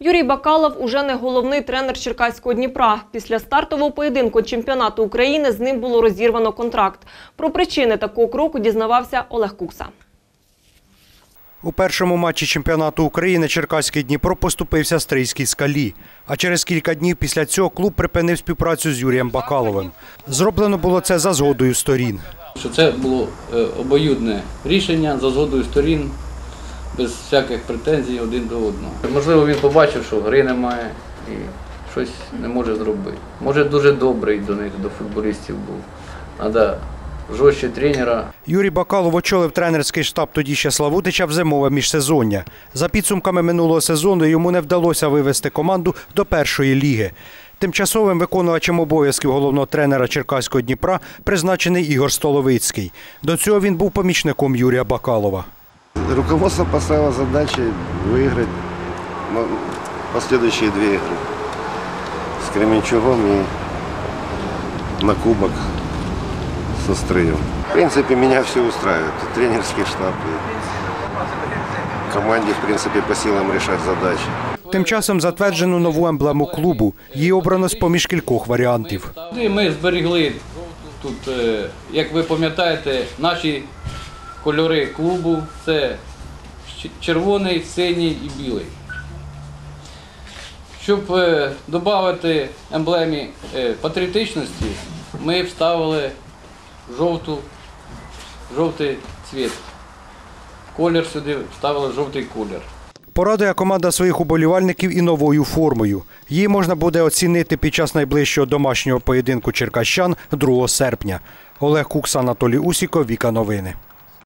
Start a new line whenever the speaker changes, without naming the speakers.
Юрій Бакалов уже не головний тренер Черкаського Дніпра. Після стартового поєдинку чемпіонату України з ним було розірвано контракт. Про причини такого кроку дізнавався Олег Кукса.
У першому матчі чемпіонату України Черкаський Дніпро поступився стрийській скалі. А через кілька днів після цього клуб припинив співпрацю з Юрієм Бакаловим. Зроблено було це за згодою сторін.
Що це було е, обоюдне рішення за згодою сторін, без всяких претензій один до одного. Можливо, він побачив, що гри немає і щось не може зробити. Може, дуже добрий до них, до футболістів був. Треба жорстче тренера.
Юрій Бакалов очолив тренерський штаб тоді ще Славутича в зимове міжсезоння. За підсумками минулого сезону йому не вдалося вивести команду до першої ліги. Тимчасовим виконувачем обов'язків головного тренера Черкаського Дніпра призначений Ігор Столовицький. До цього він був помічником Юрія Бакалова
Руководство поставило задачей выиграть ну, последующие две игры с Кременчугом и на кубок со Стрыем. В принципе, меня все устраивает. И тренерский штаб, и команде, в принципе, по силам решать задачи.
Тим часом затверджено нову емблему клубу. Її обрано з поміж кількох варіантів.
І ми зберегли тут, е, як ви пам'ятаєте, наші кольори клубу це червоний, синій і білий. Щоб додати емблемі е, патріотичності, ми вставили жовту, жовтий цвіт. Колір сюди вставили жовтий колір.
Порадує команда своїх уболівальників і новою формою. Її можна буде оцінити під час найближчого домашнього поєдинку черкащан 2 серпня. Олег Кукс, Анатолій Усіков, Віка Новини.